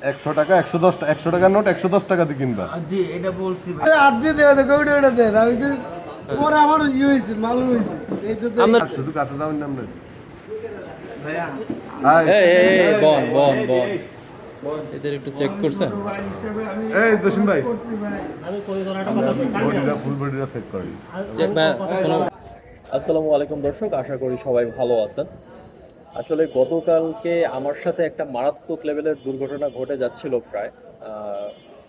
একশো টাকা একশো দশ একশো টাকার নোট একশো দশ টাকা দিয়ে কিনবা। জি এটা বলছি ভাই। দিয়ে দেওয়া দেখো ওইটা ওইটা দেন। আমি তো পরে আমার ইয়ে হয়েছে মালুম হয়েছে এই তো শুধু নাম বন বন বন। এদের একটু চেক করছেন। ছোট ভাই হিসেবে আমি এই দোষিন ভাই। বডিটা ফুল বডিটা চেক করি। চেক আসসালামু আলাইকুম দর্শক আশা করি সবাই ভালো আছেন। আসলে গতকালকে আমার সাথে একটা মারাত্মক লেভেলের দুর্ঘটনা ঘটে যাচ্ছিল প্রায়।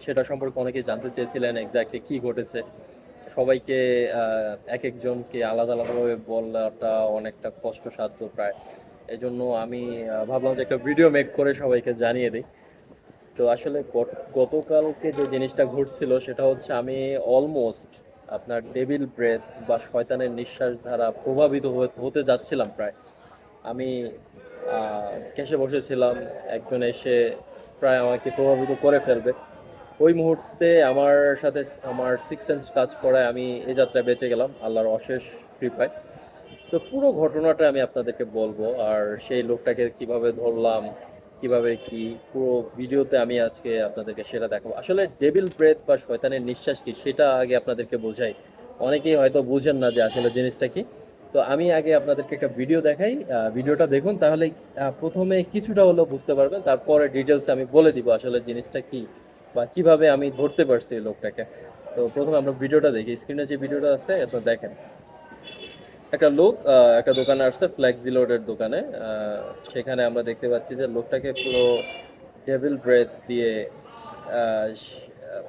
সেটা সম্পর্কে অনেকে জানতে চেয়েছিলেন এক্স্যাক্টলি কি ঘটেছে। সবাইকে এক একজনকে আলাদা আলাদাভাবে বলাটা অনেকটা কষ্টসাধ্য প্রায়। এই জন্য আমি ভাবলাম যে একটা ভিডিও মেক করে সবাইকে জানিয়ে দিই। তো আসলে গতকালকে যে জিনিসটা ঘটছিল সেটা হচ্ছে আমি অলমোস্ট আপনার ডেভিল ব্রেথ বা শয়তানের নিঃশ্বাস দ্বারা প্রভাবিত হতে যাচ্ছিলাম প্রায়। আমি কেসে বসেছিলাম, একজন এসে প্রায় আমাকে প্রভাবিত করে ফেলবে। ওই মুহূর্তে আমার সাথে আমার সিক্স সেন্স কাজ করায় আমি এ যাত্রায় বেঁচে গেলাম, আল্লাহর অশেষ কৃপায়। তো পুরো ঘটনাটা আমি আপনাদেরকে বলব, আর সেই লোকটাকে কীভাবে ধরলাম, কীভাবে কি, পুরো ভিডিওতে আমি আজকে আপনাদেরকে সেটা দেখাবো। আসলে ডেভিল ব্রেথ বা শয়তানের নিঃশ্বাস কি, সেটা আগে আপনাদেরকে বোঝাই। অনেকেই হয়তো বুঝেন না যে আসলে জিনিসটা কি। তো আমি আগে আপনাদেরকে একটা ভিডিও দেখাই। ভিডিওটা দেখুন, তাহলে প্রথমে কিছুটা হলেও বুঝতে পারবেন, তারপরে ডিটেলস আমি বলে দিব আসলে জিনিসটা কি বা কীভাবে আমি ধরতে পারছি লোকটাকে। তো প্রথমে আমরা ভিডিওটা দেখি। স্ক্রিনে যে ভিডিওটা আছে আপনারা দেখেন। একটা লোক একটা দোকানে আসছে ফ্লেক্সি লোডের দোকানে। সেখানে আমরা দেখতে পাচ্ছি যে লোকটাকে পুরো ডেভিল ব্রেথ দিয়ে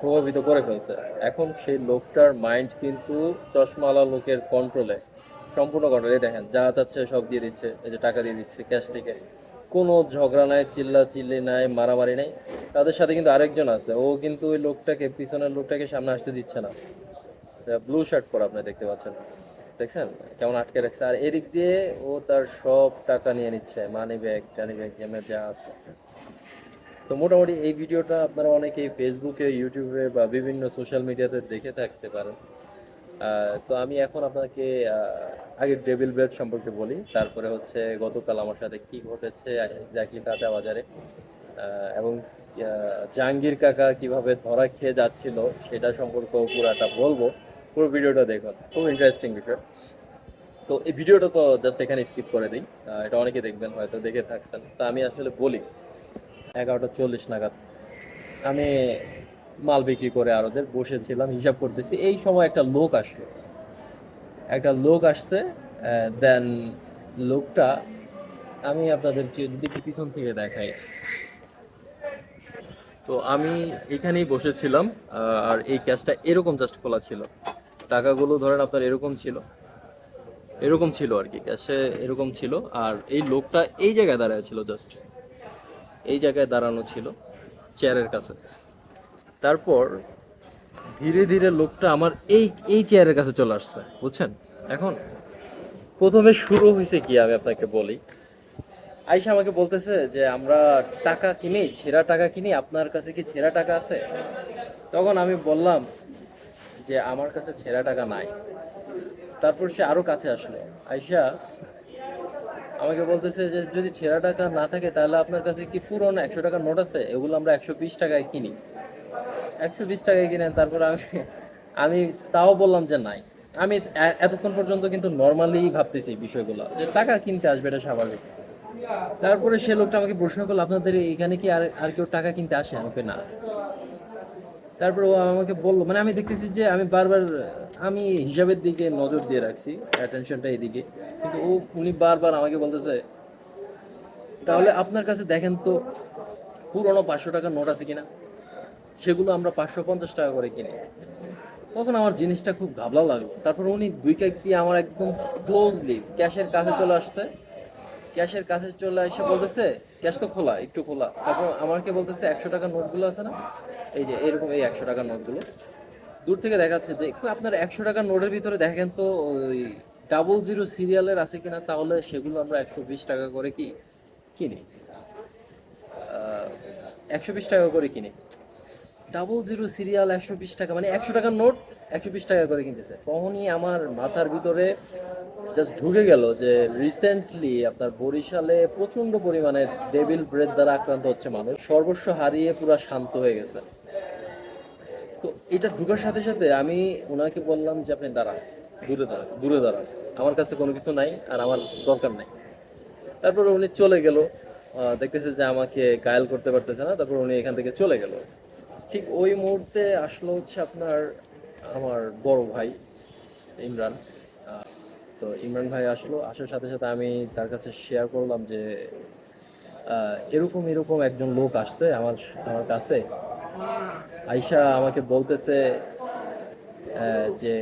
প্রভাবিত করে ফেলছে। এখন সেই লোকটার মাইন্ড কিন্তু চশমালা লোকের কন্ট্রোলে সম্পূর্ণ কন্ট্রোলে দেখেন, যা চাচ্ছে সব দিয়ে দিচ্ছে, এই যে টাকা দিয়ে দিচ্ছে ক্যাশ থেকে। কোনো ঝগড়া নাই চিল্লা চিল্লি নাই, মারামারি নাই। তাদের সাথে কিন্তু আরেকজন আছে, ও কিন্তু ওই লোকটাকে, পিছনের লোকটাকে সামনে আসতে দিচ্ছে না। ব্লু শার্ট পরা আপনি দেখতে পাচ্ছেন। দেখছেন? কেমন আটকে রাখছে। আর এদিক দিয়ে ও তার সব টাকা নিয়ে নিচ্ছে মানি ব্যাগ টানি ব্যাগ গেমে যা আছে। তো মোটামুটি এই ভিডিওটা আপনারা অনেকেই ফেসবুকে ইউটিউবে বা বিভিন্ন সোশ্যাল মিডিয়াতে দেখে থাকতে পারেন। তো আমি এখন আপনাকে আগে ডেভিল ব্রেড সম্পর্কে বলি। তারপরে হচ্ছে গতকাল আমার সাথে কি ঘটেছে, এক্স্যাক্টলি কাঁচা বাজারে। এবং জাহাঙ্গীর কাকা কীভাবে ধরা খেয়ে যাচ্ছিল সেটা সম্পর্কে পুরাটা বলব। পুরো ভিডিওটা দেখুন, খুব ইন্টারেস্টিং বিষয়। তো এই ভিডিওটা তো জাস্ট এখানে স্কিপ করে দিই। এটা অনেকে দেখবেন, হয়তো দেখে থাকছেন। তা আমি আসলে বলি, এগারোটা চল্লিশ নাগাদ। আমি মাল বিক্রি করে আর ওদের বসেছিলাম, হিসাব করতেছি, এই সময় একটা লোক আসলো। একটা লোক আসছে দেন লোকটা, আমি আপনাদের যদি পিছন থেকে দেখাই। তো আমি এখানেই বসেছিলাম আর এই ক্যাশটা এরকম জাস্ট খোলা ছিল। টাকাগুলো ধরেন আপনার এরকম ছিল। এরকম ছিল আর কি, ক্যাশে এরকম ছিল, আর এই লোকটা এই জায়গায় দাঁড়ায় ছিল জাস্ট এই জায়গায় দাঁড়ানো ছিল চেয়ারের কাছে। তারপর ধীরে ধীরে লোকটা আমার এই এই চেয়ারের কাছে চলে আসছে, বুঝছেন? এখন প্রথমে শুরু হয়েছে কি আমি আপনাকে বলি। আইসা আমাকে বলতেছে যে, আমরা টাকা কিনি, ছেঁড়া টাকা কিনি, আপনার কাছে কি ছেঁড়া টাকা আছে? তখন আমি বললাম যে, আমার কাছে ছেঁড়া টাকা নাই। তারপর সে আরও কাছে আসলো। আইসা আমাকে বলতেছে যে, যদি ছেঁড়া টাকা না থাকে, তাহলে আপনার কাছে কি পুরনো একশো টাকার নোট আছে? এগুলো আমরা একশো বিশ টাকায় কিনি। একশো বিশ টাকায় কিনেন, তারপর আমি আমি তাও বললাম যে নাই। আমি এতক্ষণ পর্যন্ত কিন্তু নর্মালি ভাবতেছি বিষয়গুলো, যে টাকা কিনতে আসবে, এটা স্বাভাবিক। তারপরে সে লোকটা আমাকে প্রশ্ন করল, আপনাদের এখানে কি আর আর কেউ টাকা কিনতে আসে আমাকে না? তারপর ও আমাকে বলল মানে আমি দেখতেছি যে আমি বারবার, আমি হিসাবের দিকে নজর দিয়ে রাখছি অ্যাটেনশনটা এদিকে। কিন্তু ও, উনি বারবার আমাকে বলতেছে, তাহলে আপনার কাছে দেখেন তো, পুরনো পাঁচশো টাকার নোট আছে কিনা? সেগুলো আমরা পাঁচশো পঞ্চাশ টাকা করে কিনি। তখন আমার জিনিসটা খুব ঘাবলা লাগল। তারপর উনি দুই কাক দিয়ে আমার একদম ক্লোজলি ক্যাশের কাছে চলে আসছে। ক্যাশের কাছে চলে এসে বলতেছে, ক্যাশ তো খোলা, একটু খোলা। তারপর আমাকে বলতেছে, একশো টাকার নোটগুলো আছে না? এই যে, এরকম এই একশো টাকার নোটগুলো। দূর থেকে দেখাচ্ছে যে একটু আপনার একশো টাকার নোটের ভিতরে দেখেন তো, ওই ডাবল জিরো সিরিয়ালের আছে কিনা? তাহলে সেগুলো আমরা একশো বিশ টাকা করে কি, কিনি। একশো বিশ টাকা করে কিনি। ডাবল জিরো সিরিয়াল একশো বিশ টাকা মানে একশো টাকার নোট একশো বিশ টাকা করে কিনতেছে। তখনই আমার মাথার ভিতরে জাস্ট ঢুকে গেল যে রিসেন্টলি আপনার বরিশালে প্রচণ্ড পরিমাণে ডেভিল ব্রেড দ্বারা আক্রান্ত হচ্ছে মানুষ। সর্বস্ব হারিয়ে পুরো শান্ত হয়ে গেছে। তো এটা ঢুকার সাথে সাথে আমি ওনাকে বললাম যে, আপনি দাঁড়ান, দূরে দাঁড়ান দূরে দাঁড়ান। আমার কাছে কোনো কিছু নাই আর আমার দরকার নাই। তারপর উনি চলে গেল। দেখতেছে যে আমাকে গায়েল করতে পারতেছে না। তারপর উনি এখান থেকে চলে গেল। ঠিক ওই মুহূর্তে আসলো হচ্ছে আপনার আমার বড় ভাই, ইমরান। তো ইমরান ভাই আসলো, আসার সাথে সাথে আমি তার কাছে শেয়ার করলাম যে এরকম এরকম একজন লোক আসছে আমার আমার কাছে। আইসা আমাকে বলতেছে যে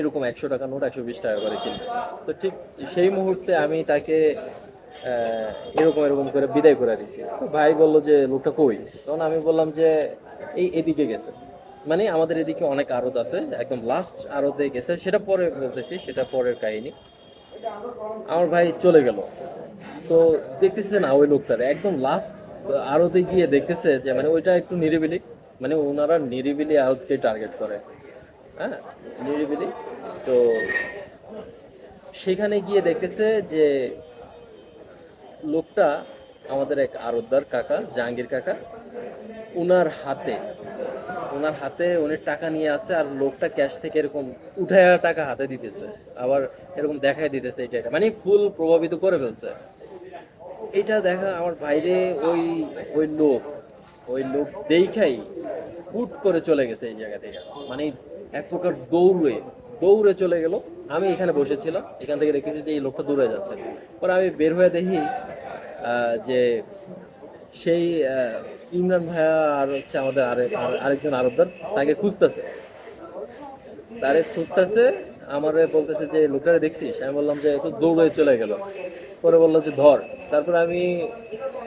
এরকম একশো টাকা নোট একশো বিশ টাকা করে কিনবে। তো ঠিক সেই মুহূর্তে আমি তাকে এরকম এরকম করে বিদায় করে দিছি। তো ভাই বলল যে, লোকটা কই? তখন আমি বললাম যে, এই এদিকে গেছে। মানে আমাদের এদিকে অনেক আড়ত আছে, একদম লাস্ট আড়তে গেছে। সেটা পরে বলতেছি, সেটা পরের কাহিনী। আমার ভাই চলে গেল। তো দেখতেছে না ওই লোকটারে। একদম লাস্ট আড়তে গিয়ে দেখতেছে যে মানে ওইটা একটু নিরিবিলি। মানে ওনারা নিরিবিলি আড়তকে টার্গেট করে। হ্যাঁ নিরিবিলি। তো সেখানে গিয়ে দেখতেছে যে লোকটা আমাদের এক আরতদার কাকা, জাহাঙ্গীর কাকা ওনার হাতে ওনার হাতে উনি টাকা নিয়ে আসে আর লোকটা ক্যাশ থেকে এরকম উঠায় টাকা হাতে দিতেছে। আবার এরকম দেখাই দিতেছে এটা এটা মানে ফুল প্রভাবিত করে ফেলছে। এটা দেখা আমার বাইরে ওই ওই লোক ওই লোক দেখাই হুট করে চলে গেছে এই জায়গা থেকে। মানে এক প্রকার দৌড়ে দৌড়ে চলে গেল। আমি এখানে বসেছিলাম, এখান থেকে দেখেছি যে এই লোকটা দৌড়ে যাচ্ছে। পরে আমি বের হয়ে দেখি যে সেই ইমরান ভাইয়া আর হচ্ছে আমাদের আরেক আরেকজন আরবদার, তাকে খুঁজতেছে। তারে খুঁজতেছে, আমারে বলতেছে যে, লোকটারে দেখছিস? আমি বললাম যে তো দৌড়ে চলে গেল। পরে বলল যে, ধর। তারপর আমি,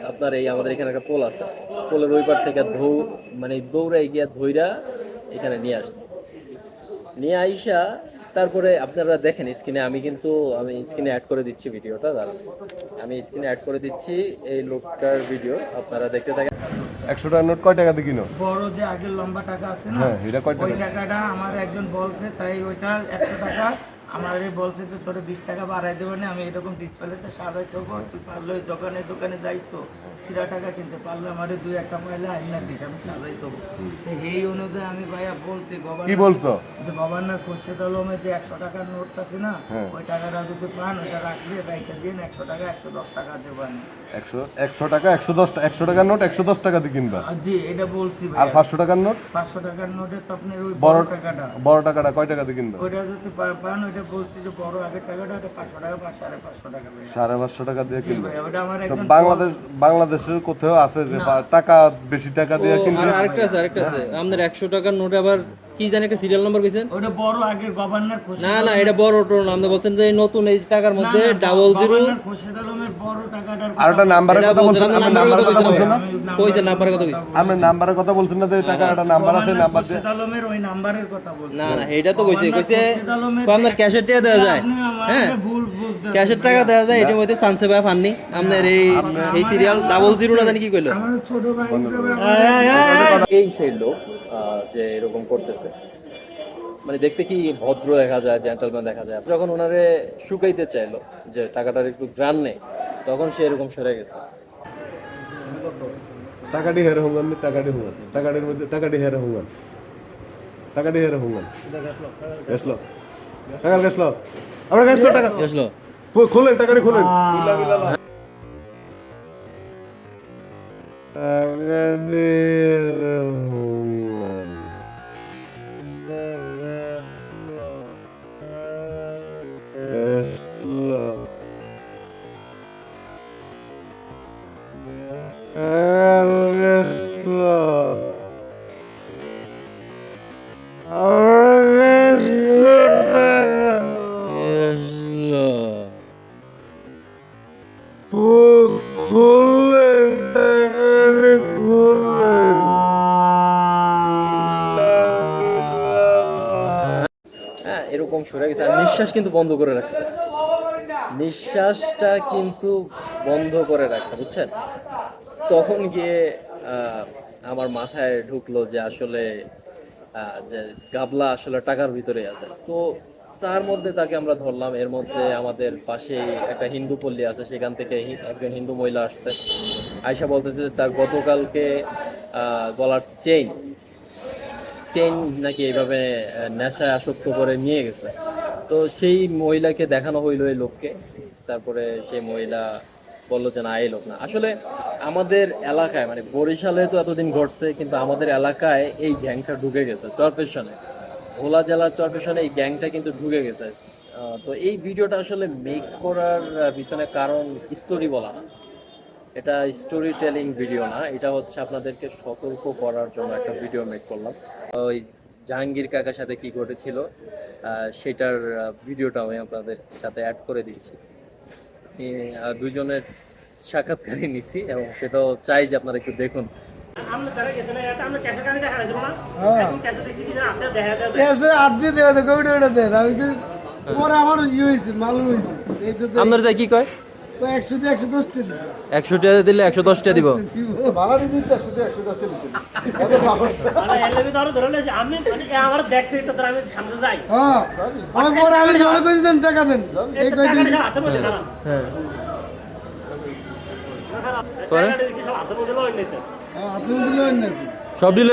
আপনার এই আমাদের এখানে একটা পোল আছে। পোলের ওই পার থেকে ধৌ মানে দৌড়ে গিয়া ধইরা এখানে নিয়ে আসছে। নিয়ে আইসা তারপরে আপনারা দেখেন স্ক্রিনে আমি কিন্তু আমি স্ক্রিনে অ্যাড করে দিচ্ছি ভিডিওটা দাঁড়ান। আমি স্ক্রিনে অ্যাড করে দিচ্ছি এই লোকটার ভিডিও আপনারা দেখতে থাকেন। একশো টাকা নোট কয় টাকা দিয়ে কিনো? বড় যে আগের লম্বা টাকা আছে না হ্যাঁ, ওই টাকাটা আমার একজন বলছে তাই ওইটা একশো টাকা। আমার বলছে যে তোরে বিশ টাকা বাড়াই দেবে না আমি এরকম ডিসপ্লেতে সারাই দেবো তুই পারলে ওই দোকানে দোকানে যাইস তো সিরা টাকা কিনতে পারলে আমার দুই একটা পাইলে আইনা দিস আমি সাজাই তো এই অনুযায়ী আমি ভাইয়া বলছি কি বলছো? যে গভর্নর খুরশেদ আলমের যে একশো টাকার নোট আছে না হ্যাঁ। ওই টাকাটা যদি পান ওইটা রাখলে রেখে দিন একশো টাকা একশো দশ টাকা দেবেন একশো একশো টাকা একশো দশ একশো টাকার নোট একশো দশ টাকা দিয়ে কিনবা। আর জি এটা বলছি আর পাঁচশো টাকার নোট? পাঁচশো টাকার নোটে তো আপনার ওই বড় টাকাটা। বড় টাকাটা কয় টাকা দিয়ে কিনবা? ওইটা যদি পান ওইটা বলছি যে বড় আগের টাকাটা ওটা পাঁচশো টাকা পাঁচ সাড়ে পাঁচশো টাকা সাড়ে পাঁচশো টাকা দিয়ে কিনবা। তো বাংলাদেশ বাংলাদেশের কোথাও আছে যে টাকা বেশি টাকা দিয়ে কিনবে আর আরেকটা আছে আরেকটা আছে। আপনার একশো টাকার নোট আবার কি জানি একটা সিরিয়াল নাম্বার কইছেন? ওটা বড় আগের গভর্নর খুশি না না এটা বড় আপনি বলছেন যে নতুন এই টাকার মধ্যে ডাবল জিরো আলমের বড় টাকাটার আর ওটা নাম্বারের কথা বলছেন বলছেন আপনি নাম্বারের কথা বলছেন। না? কইছেন নাম্বারের কথা কইছেন। আপনি নাম্বারের কথা বলছেন না যে টাকা একটা নাম্বার আছে নাম্বার আলমের ওই নাম্বারের কথা বলছি না না এটা তো কইছে কইছে আপনার ক্যাশের টাকা দেওয়া যায়। হ্যাঁ ভুল বুঝতে ক্যাশের টাকা দেওয়া যায় এটির মধ্যে সানসে ভাই ফাননি আপনার এই এই সিরিয়াল ডাবল জিরো না জানি কি কইলো। আমার ছোট ভাই হিসেবে এই সেই লোক যে এরকম করতেছে। মানে দেখতে কি ভদ্র দেখা যায় জেন্টালম্যান দেখা যায়। যখন ওনারে শুকাইতে চাইলো যে টাকাটার একটু গ্রান নেই তখন সে এরকম সরে গেছে। টাকাটি হেরে হুঙ্গান টাকাটি হুঙ্গান। টাকাটির মধ্যে টাকাটি হেরে হুঙ্গান। টাকাটি হেরে হুঙ্গান। গেছলো টাকার গেছলো আমরা গেছলো টাকা খু- খুলেন টাকাটি খুলেন। টাকাটি এরকম সরে গেছে। আর নিঃশ্বাস কিন্তু বন্ধ করে রাখছে। নিঃশ্বাসটা কিন্তু বন্ধ করে রাখছে, বুঝছেন? তখন গিয়ে আমার মাথায় ঢুকলো যে আসলে যে গাবলা আসলে টাকার ভিতরে আছে। তো তার মধ্যে তাকে আমরা ধরলাম, এর মধ্যে আমাদের পাশেই একটা হিন্দু পল্লী আছে, সেখান থেকে একজন হিন্দু মহিলা আসছে। আয়সা বলতেছে যে তার গতকালকে গলার চেইন চেইন নাকি এইভাবে নেশায় আসক্ত করে নিয়ে গেছে। তো সেই মহিলাকে দেখানো হইল এই লোককে। তারপরে সেই মহিলা বলল যে না, এই লোক না। আসলে আমাদের এলাকায় মানে বরিশালে তো এতদিন ঘটছে, কিন্তু আমাদের এলাকায় এই গ্যাংটা ঢুকে গেছে, চরপেশনে। ভোলা জেলার চরপেশনে এই গ্যাংটা কিন্তু ঢুকে গেছে। তো এই ভিডিওটা আসলে মেক করার পিছনে কারণ স্টোরি বলা না। এটা স্টোরি টেলিং ভিডিও না, এটা হচ্ছে আপনাদেরকে সতর্ক করার জন্য একটা ভিডিও মেক করলাম। ওই জাহাঙ্গীর কাকার সাথে কি ঘটেছিল সেটার ভিডিওটা আমি আপনাদের সাথে অ্যাড করে দিচ্ছি। দুজনের সাক্ষাৎকারই নিছি এবং সেটাও চাই যে আপনারা একটু দেখুন। আমরা তারা গেছে না? এটা আমরা ক্যাশে কানে দেখা যাচ্ছে না হ্যাঁ। আপনার ইয়ে হয়েছে মাল হয়েছে। এই তো তো- আপনার যাই কি কয়? একশো টাকা দিলে একশো দশ টাকা দিব মানে মানে হ্যাঁ। ওই পরে আমি জোরে করে দেন টাকা দেন। এই টাকা কয়টি সব হাতের মধ্যে খারাপ হ্যাঁ। হ্যাঁ, ডিল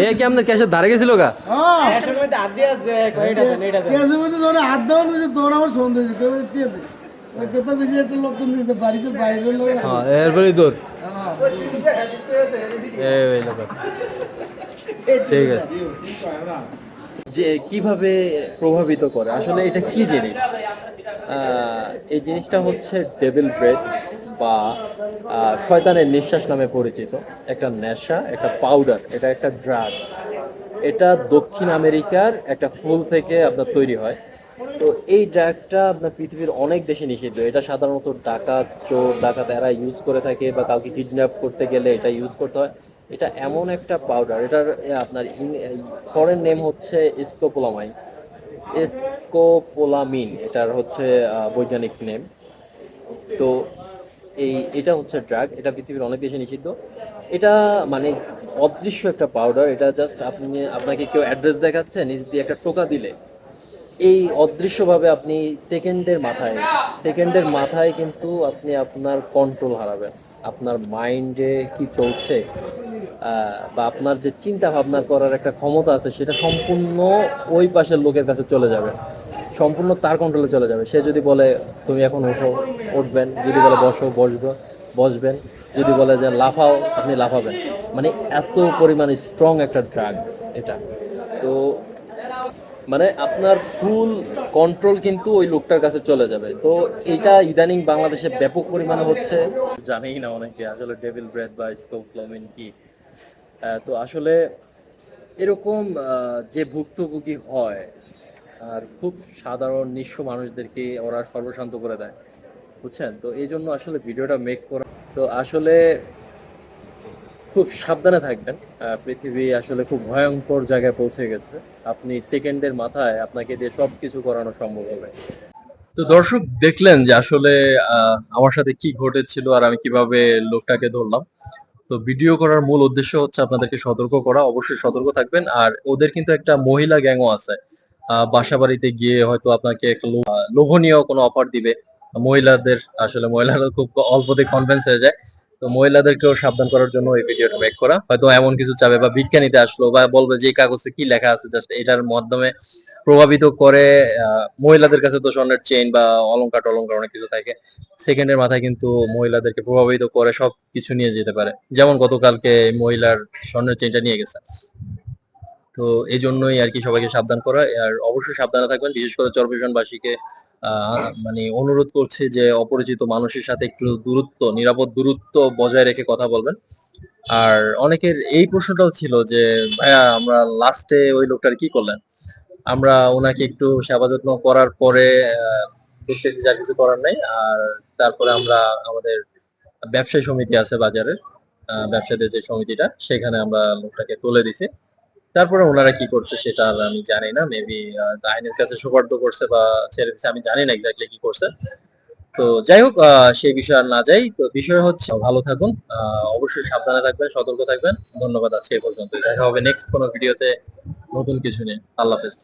এ কি আপনার ক্যাশের ধারে গেছিল গা? ক্যাশের মধ্যে ধরে হাত আমার সন্দেহ একটা লোক কোন দিতে বাড়িতে বাইরের লোক হ্যাঁ এরপরে দৌড়। এই লোক ঠিক আছে। যে কীভাবে প্রভাবিত করে আসলে এটা কি জিনিস? এই জিনিসটা হচ্ছে ডেভিল ব্রেথ বা শয়তানের নিঃশ্বাস নামে পরিচিত একটা নেশা একটা পাউডার এটা একটা ড্রাগ এটা দক্ষিণ আমেরিকার একটা ফুল থেকে আপনার তৈরি হয়। তো এই ড্রাগটা আপনার পৃথিবীর অনেক দেশে নিষিদ্ধ। এটা সাধারণত ডাকাত, চোর ডাকাত এরা ইউজ করে থাকে বা কাউকে কিডন্যাপ করতে গেলে এটা ইউজ করতে হয়। এটা এমন একটা পাউডার এটার আপনার ফরেন নেম হচ্ছে স্কোপোলামাইন স্কোপোলামিন এটার হচ্ছে বৈজ্ঞানিক নেম তো এই, এটা হচ্ছে ড্রাগ এটা পৃথিবীর অনেক দেশে নিষিদ্ধ। এটা মানে অদৃশ্য একটা পাউডার এটা জাস্ট আপনি, আপনাকে কেউ অ্যাড্রেস দেখাচ্ছে, নিজ দিয়ে একটা টোকা দিলে। এই অদৃশ্যভাবে আপনি সেকেন্ডের মাথায় সেকেন্ডের মাথায় কিন্তু আপনি আপনার কন্ট্রোল হারাবেন। আপনার মাইন্ডে কি চলছে বা আপনার যে চিন্তা ভাবনা করার একটা ক্ষমতা আছে, সেটা সম্পূর্ণ ওই পাশের লোকের কাছে চলে যাবে। সম্পূর্ণ তার কন্ট্রোলে চলে যাবে। সে যদি বলে, তুমি এখন উঠো উঠবেন। যদি বলে, বসো, বসবো, বসবেন। যদি বলে যে, লাফাও, আপনি লাফাবেন। মানে এত পরিমাণে স্ট্রং একটা ড্রাগস এটা। তো মানে আপনার ফুল কন্ট্রোল কিন্তু ওই লোকটার কাছে চলে যাবে। তো এটা ইদানিং বাংলাদেশে ব্যাপক পরিমাণে হচ্ছে। জানেই না অনেকে, আসলে ডেভিল ব্রেড বা স্কোপ স্কোপ্লমিন কি? তো আসলে এরকম যে ভুক্তভোগী হয়, আর খুব সাধারণ নিঃস্ব মানুষদেরকে ওরা সর্বশান্ত করে দেয়, বুঝছেন? তো এই জন্য আসলে ভিডিওটা মেক করা তো আসলে খুব সাবধানে থাকবেন। পৃথিবী আসলে খুব ভয়ঙ্কর জায়গায় পৌঁছে গেছে। আপনি সেকেন্ডের মাথায় আপনাকে দিয়ে সব কিছু করানো সম্ভব হবে। তো দর্শক, দেখলেন যে আসলে আমার সাথে কি ঘটেছিল আর আমি কীভাবে লোকটাকে ধরলাম। তো ভিডিও করার মূল উদ্দেশ্য হচ্ছে আপনাদেরকে সতর্ক করা। অবশ্যই সতর্ক থাকবেন। আর ওদের কিন্তু একটা মহিলা গ্যাংও আছে। বাসা বাড়িতে গিয়ে হয়তো আপনাকে লোভনীয় কোনো অফার দিবে। মহিলাদের, আসলে মহিলারা খুব অল্পতে কনভিন্স হয়ে যায়। তো মহিলাদেরকেও সাবধান করার জন্য এই ভিডিওটা মেক করা। হয়তো এমন কিছু চাবে বা বিজ্ঞানীতে নিতে আসলো বা বলবে যে কাগজে কি লেখা আছে? জাস্ট এটার মাধ্যমে প্রভাবিত করে মহিলাদের কাছে তো স্বর্ণের চেইন বা অলঙ্কার টলঙ্কার অনেক কিছু থাকে। সেকেন্ডের মাথায় কিন্তু মহিলাদেরকে প্রভাবিত করে সব কিছু নিয়ে যেতে পারে। যেমন গতকালকে মহিলার স্বর্ণের চেইনটা নিয়ে গেছে। তো এই জন্যই আর কি সবাইকে সাবধান করা। আর অবশ্যই সাবধানে থাকবেন। বিশেষ করে চরবিশনবাসীকে আহ মানে অনুরোধ করছি যে অপরিচিত মানুষের সাথে একটু দূরত্ব, নিরাপদ দূরত্ব বজায় রেখে কথা বলবেন। আর অনেকের এই প্রশ্নটাও ছিল যে, ভাইয়া, আমরা লাস্টে ওই লোকটার কি করলেন? আমরা ওনাকে একটু সেবা যত্ন করার পরে দেখতেছি কিছু করার নাই। আর তারপরে আমরা আমাদের ব্যবসায়ী সমিতি আছে বাজারের ব্যবসায়ীদের যে সমিতিটা, সেখানে আমরা লোকটাকে তুলে দিছি। তারপরে ওনারা কি করছে সেটা আমি জানি না মেবি আইনের কাছে সুপার্দ করছে বা ছেড়ে দিচ্ছে আমি জানি না এক্স্যাক্টলি কি করছে। তো যাই হোক সেই বিষয় আর না যাই। তো বিষয় হচ্ছে, ভালো থাকুন অবশ্যই সাবধানে থাকবেন, সতর্ক থাকবেন। ধন্যবাদ আজকে পর্যন্ত দেখা হবে নেক্সট কোনো ভিডিওতে নতুন কিছু নিয়ে। আল্লাহ হাফেজ।